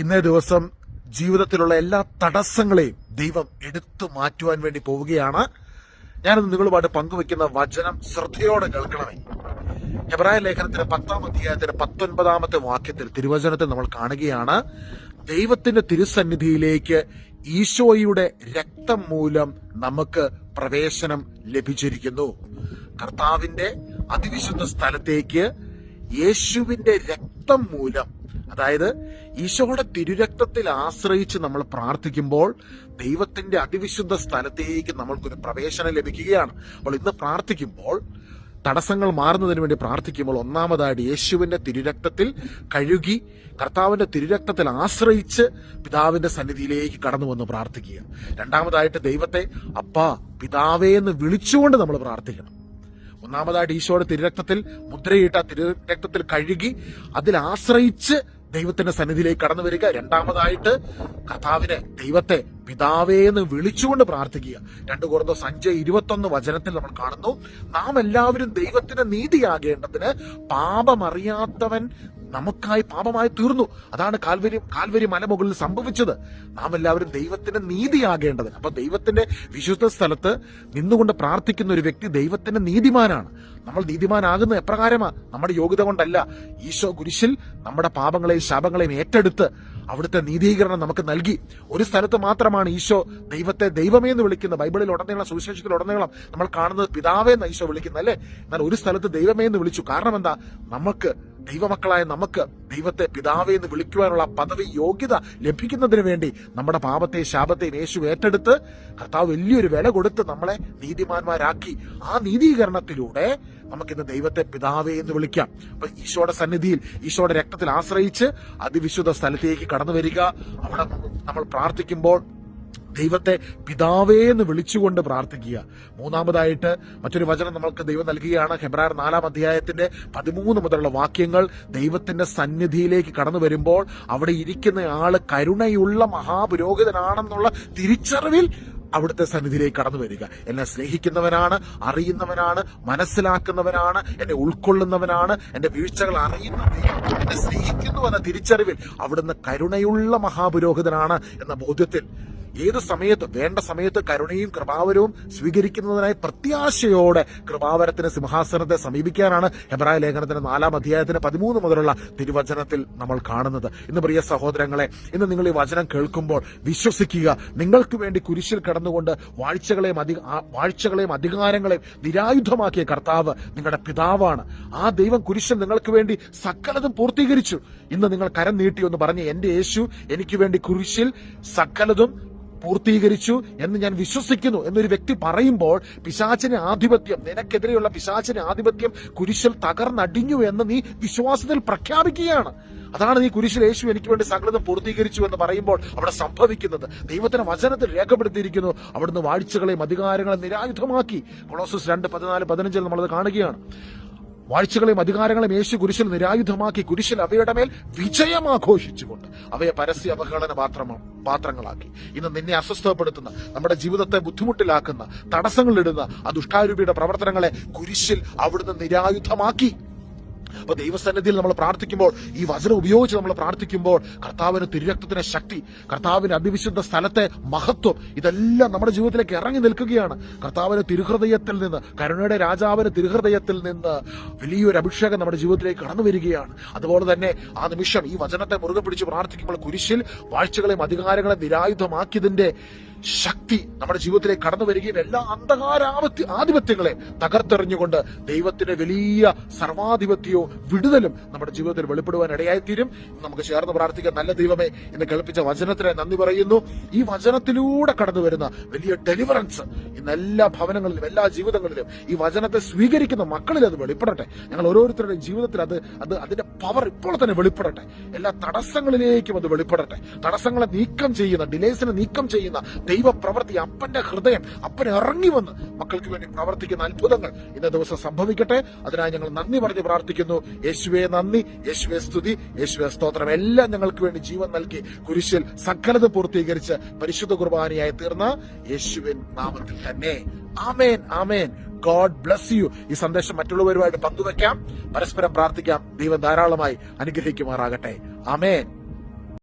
ഇന്നേ ദിവസം ജീവിതത്തിലുള്ള എല്ലാ തടസ്സങ്ങളെയും ദൈവം എടുത്തു മാറ്റുവാൻ വേണ്ടി പോവുകയാണ്. ഞാനിന്ന് നിങ്ങളുമായിട്ട് പങ്കുവെക്കുന്ന വചനം ശ്രദ്ധയോടെ കേൾക്കണമേ. എബ്രായ ലേഖനത്തിന്റെ പത്താം അധ്യായത്തിന്റെ പത്തൊൻപതാമത്തെ വാക്യത്തിൽ തിരുവചനത്തിൽ നമ്മൾ കാണുകയാണ്. ദൈവത്തിന്റെ തിരുസന്നിധിയിലേക്ക് ഈശോയുടെ രക്തം മൂലം നമുക്ക് പ്രവേശനം ലഭിച്ചിരിക്കുന്നു. കർത്താവിന്റെ അതിവിശുദ്ധ സ്ഥലത്തേക്ക് യേശുവിന്റെ രക്തം മൂലം അതായത് ഈശോയുടെ തിരുരക്തത്തിൽ ആശ്രയിച്ച് നമ്മൾ പ്രാർത്ഥിക്കുമ്പോൾ ദൈവത്തിന്റെ അതിവിശുദ്ധ സ്ഥലത്തേക്ക് നമ്മൾക്കൊരു പ്രവേശനം ലഭിക്കുകയാണ്. അപ്പോൾ ഇന്ന് പ്രാർത്ഥിക്കുമ്പോൾ തടസ്സങ്ങൾ മാറുന്നതിന് വേണ്ടി പ്രാർത്ഥിക്കുമ്പോൾ ഒന്നാമതായിട്ട് യേശുവിന്റെ തിരുരക്തത്തിൽ കഴുകി കർത്താവിന്റെ തിരുരക്തത്തിൽ ആശ്രയിച്ച് പിതാവിന്റെ സന്നിധിയിലേക്ക് കടന്നു വന്ന് പ്രാർത്ഥിക്കുക. രണ്ടാമതായിട്ട് ദൈവത്തെ അപ്പാ പിതാവേ എന്ന് വിളിച്ചുകൊണ്ട് നമ്മൾ പ്രാർത്ഥിക്കണം. ഒന്നാമതായിട്ട് ഈശോയുടെ തിരുരക്തത്തിൽ മുദ്രയിട്ട തിരുരക്തത്തിൽ കഴുകി അതിൽ ആശ്രയിച്ച് ദൈവത്തിന്റെ സന്നിധിയിലേക്ക് കടന്നു വരിക. രണ്ടാമതായിട്ട് കർത്താവിനെ ദൈവത്തെ പിതാവേ എന്ന് വിളിച്ചുകൊണ്ട് പ്രാർത്ഥിക്കുക. രണ്ടു കുറന്തോ സഞ്ജയ് ഇരുപത്തൊന്ന് വചനത്തിൽ നമ്മൾ കാണുന്നു നാം എല്ലാവരും ദൈവത്തിന്റെ നീതിയാകേണ്ടതിന് പാപമറിയാത്തവൻ നമുക്കായി പാപമായി തീർന്നു. അതാണ് കാൽവരി കാൽവരി മലമുകളിൽ സംഭവിച്ചത്. നാം എല്ലാവരും ദൈവത്തിന്റെ നീതിയാകേണ്ടതിന്. അപ്പൊ ദൈവത്തിന്റെ വിശുദ്ധ സ്ഥലത്ത് നിന്നുകൊണ്ട് പ്രാർത്ഥിക്കുന്ന ഒരു വ്യക്തി ദൈവത്തിന്റെ നീതിമാനാണ്. നമ്മൾ നീതിമാനാകുന്നത് എപ്രകാരമാ? നമ്മുടെ യോഗ്യത കൊണ്ടല്ല. ഈശോ കുരിശിൽ നമ്മുടെ പാപങ്ങളെയും ശാപങ്ങളെയും ഏറ്റെടുത്ത് അവിടുത്തെ നീതീകരണം നമുക്ക് നൽകി. ഒരു സ്ഥലത്ത് മാത്രമാണ് ഈശോ ദൈവത്തെ ദൈവമേ എന്ന് വിളിക്കുന്നത്. ബൈബിളിൽ ഉടനീളം സുവിശേഷത്തിൽ ഉടനീളം നമ്മൾ കാണുന്നത് പിതാവേ എന്ന് ഈശോ വിളിക്കുന്നത് അല്ലേ? എന്നാൽ ഒരു സ്ഥലത്ത് ദൈവമേ എന്ന് വിളിച്ചു. കാരണം എന്താ? നമുക്ക് ദൈവമക്കളായ നമുക്ക് ദൈവത്തെ പിതാവേ എന്ന് വിളിക്കുവാനുള്ള പദവി യോഗ്യത ലഭിക്കുന്നതിന് വേണ്ടി നമ്മുടെ പാപത്തെയും ശാപത്തെയും യേശു ഏറ്റെടുത്ത് കർത്താവ് വലിയൊരു വില കൊടുത്ത് നമ്മളെ നീതിമാന്മാരാക്കി. ആ നീതീകരണത്തിലൂടെ നമുക്കിന്ന് ദൈവത്തെ പിതാവേ എന്ന് വിളിക്കാം. അപ്പൊ ഈശോയുടെ സന്നിധിയിൽ ഈശോയുടെ രക്തത്തിൽ ആശ്രയിച്ച് അതിവിശുദ്ധ സ്ഥലത്തേക്ക് കടന്നു വരിക. അവിടെ നമ്മൾ പ്രാർത്ഥിക്കുമ്പോൾ ദൈവത്തെ പിതാവേ എന്ന് വിളിച്ചുകൊണ്ട് പ്രാർത്ഥിക്കുക. മൂന്നാമതായിട്ട് മറ്റൊരു വചനം നമ്മൾക്ക് ദൈവം നൽകുകയാണ്. ഹെബ്രായർ നാലാം അധ്യായത്തിന്റെ പതിമൂന്ന് മുതലുള്ള വാക്യങ്ങൾ ദൈവത്തിന്റെ സന്നിധിയിലേക്ക് കടന്നു വരുമ്പോൾ അവിടെ ഇരിക്കുന്ന ആൾ കരുണയുള്ള മഹാപുരോഹിതനാണെന്നുള്ള തിരിച്ചറിവിൽ അവിടുത്തെ സന്നിധിയിലേക്ക് കടന്നു വരിക. എന്നെ സ്നേഹിക്കുന്നവനാണ് അറിയുന്നവനാണ് മനസ്സിലാക്കുന്നവനാണ് എന്നെ ഉൾക്കൊള്ളുന്നവനാണ് എന്റെ വീഴ്ചകൾ അറിയുന്ന എന്നെ സ്നേഹിക്കുന്നു എന്ന തിരിച്ചറിവിൽ അവിടുന്ന് കരുണയുള്ള മഹാപുരോഹിതനാണ് എന്ന ബോധ്യത്തിൽ ഏത് സമയത്ത് വേണ്ട സമയത്ത് കരുണയും കൃപാവരവും സ്വീകരിക്കുന്നതിനായി പ്രത്യാശയോടെ കൃപാവരത്തിന് സിംഹാസനത്തെ സമീപിക്കാനാണ് ഹെബ്രായ ലേഖനത്തിന്റെ നാലാം അധ്യായത്തിന് പതിമൂന്ന് മുതലുള്ള തിരുവചനത്തിൽ നമ്മൾ കാണുന്നത്. ഇന്ന് പ്രിയ സഹോദരങ്ങളെ ഇന്ന് നിങ്ങൾ ഈ വചനം കേൾക്കുമ്പോൾ വിശ്വസിക്കുക. നിങ്ങൾക്ക് വേണ്ടി കുരിശിൽ കടന്നുകൊണ്ട് വാഴ്ചകളെയും അധിക ആ വാഴ്ചകളെയും അധികാരങ്ങളെയും നിരായുധമാക്കിയ കർത്താവ് നിങ്ങളുടെ പിതാവാണ്. ആ ദൈവം കുരിശിൽ നിങ്ങൾക്ക് വേണ്ടി സകലതും പൂർത്തീകരിച്ചു. ഇന്ന് നിങ്ങൾ കരം നീട്ടി എന്ന് പറഞ്ഞ് എന്റെ യേശു എനിക്ക് വേണ്ടി കുരിശിൽ സകലതും പൂർത്തീകരിച്ചു എന്ന് ഞാൻ വിശ്വസിക്കുന്നു എന്നൊരു വ്യക്തി പറയുമ്പോൾ പിശാചിന് ആധിപത്യം നിനക്കെതിരെയുള്ള പിശാചിന് ആധിപത്യം കുരിശിൽ തകർന്നടിഞ്ഞു എന്ന് നീ വിശ്വാസത്തിൽ പ്രഖ്യാപിക്കുകയാണ്. അതാണ് നീ കുരിശിൽ യേശു എനിക്ക് വേണ്ടി സകലതും പൂർത്തീകരിച്ചു എന്ന് പറയുമ്പോൾ അവിടെ സംഭവിക്കുന്നത്. ദൈവത്തിന്റെ വചനത്തിൽ രേഖപ്പെടുത്തിയിരിക്കുന്നു. അവിടുന്ന് വാഴ്ചകളെയും അധികാരങ്ങളെയും നിരായുധമാക്കി. കൊളോസസ് രണ്ട് പതിനാല് പതിനഞ്ചിൽ നമ്മളത് കാണുകയാണ്. വാഴ്ചകളെയും അധികാരങ്ങളെയും യേശു കുരിശിൽ നിരായുധമാക്കി കുരിശിൽ അവയുടെ മേൽ വിജയം ആഘോഷിച്ചുകൊണ്ട് അവയെ പരസ്യ അവഹേളന പാത്രമാണ് പാത്രങ്ങളാക്കി. ഇന്ന് നിന്നെ അസ്വസ്ഥപ്പെടുത്തുന്ന നമ്മുടെ ജീവിതത്തെ ബുദ്ധിമുട്ടിലാക്കുന്ന തടസ്സങ്ങളിടുന്ന ആ ദുഷ്ടാരൂപിയുടെ പ്രവർത്തനങ്ങളെ കുരിശിൽ അവിടുന്ന് നിരായുധമാക്കി. അപ്പൊ ദൈവസന്നിധിയിൽ നമ്മൾ പ്രാർത്ഥിക്കുമ്പോൾ ഈ വചനം ഉപയോഗിച്ച് നമ്മൾ പ്രാർത്ഥിക്കുമ്പോൾ കർത്താവിന് തിരുരക്തത്തിന്റെ ശക്തി കർത്താവിന് അതിവിശുദ്ധ സ്ഥലത്തെ മഹത്വം ഇതെല്ലാം നമ്മുടെ ജീവിതത്തിലേക്ക് ഇറങ്ങി നിൽക്കുകയാണ്. കർത്താവിന് തിരുഹൃദയത്തിൽ നിന്ന് കരുണയുടെ രാജാവിന് തിരുഹൃദയത്തിൽ നിന്ന് വലിയൊരു അഭിഷേകം നമ്മുടെ ജീവിതത്തിലേക്ക് കടന്നു വരികയാണ്. അതുപോലെ തന്നെ ആ നിമിഷം ഈ വചനത്തെ മുറുകെ പിടിച്ച് പ്രാർത്ഥിക്കുമ്പോൾ കുരിശിൽ വാഴ്ചകളെയും അധികാരങ്ങളെ നിരായുധമാക്കിയതിന്റെ ശക്തി നമ്മുടെ ജീവിതത്തിലേക്ക് കടന്നു വരികയും എല്ലാ അന്ധകാരാപത്യ ആധിപത്യങ്ങളെ തകർത്തെറിഞ്ഞുകൊണ്ട് ദൈവത്തിന്റെ വലിയ സർവാധിപത്യവും വിടുതലും നമ്മുടെ ജീവിതത്തിൽ വെളിപ്പെടുവാൻ ഇടയായിത്തീരും. നമുക്ക് ചേർന്ന് പ്രാർത്ഥിക്കാൻ നല്ല ദൈവമേ എന്ന് കേൾപ്പിച്ച വചനത്തിന് നന്ദി പറയുന്നു. ഈ വചനത്തിലൂടെ കടന്നു വരുന്ന വലിയ ഡെലിവറൻസ് ഇന്ന് എല്ലാ ഭവനങ്ങളിലും എല്ലാ ജീവിതങ്ങളിലും ഈ വചനത്തെ സ്വീകരിക്കുന്ന മക്കളിൽ അത് വെളിപ്പെടട്ടെ. ഞങ്ങൾ ഓരോരുത്തരുടെയും ജീവിതത്തിൽ അത് അത് അതിന്റെ പവർ ഇപ്പോൾ തന്നെ വെളിപ്പെടട്ടെ. എല്ലാ തടസ്സങ്ങളിലേക്കും അത് വെളിപ്പെടട്ടെ. തടസ്സങ്ങളെ നീക്കം ചെയ്യുന്ന ഡിലേസിനെ നീക്കം ചെയ്യുന്ന ദൈവപ്രവൃത്തി അപ്പന്റെ ഹൃദയം അപ്പൻ ഇറങ്ങി വന്ന് മക്കൾക്ക് വേണ്ടി പ്രവർത്തിക്കുന്ന അത്ഭുതങ്ങൾ ഇന്ന ദിവസം സംഭവിക്കട്ടെ. അതിനായി ഞങ്ങൾ നന്ദി പറഞ്ഞ് പ്രാർത്ഥിക്കുന്നു. യേശുവെ നന്ദി. യേശുവെ സ്തുതി. യേശുവെ സ്തോത്രം. എല്ലാം ഞങ്ങൾക്ക് വേണ്ടി ജീവൻ നൽകി കുരിശിൽ സകലത പൂർത്തീകരിച്ച് പരിശുദ്ധ കുർബാനയായി തീർന്ന യേശുവിൻ നാമത്തിൽ തന്നെ. ആമേൻ. ആമേൻ. God bless you. ഈ സന്ദേശം മറ്റുള്ളവരുമായിട്ട് പങ്കുവെക്കാം. പരസ്പരം പ്രാർത്ഥിക്കാം. ദൈവം ധാരാളമായി അനുഗ്രഹിക്കുമാറാകട്ടെ. ആമേൻ.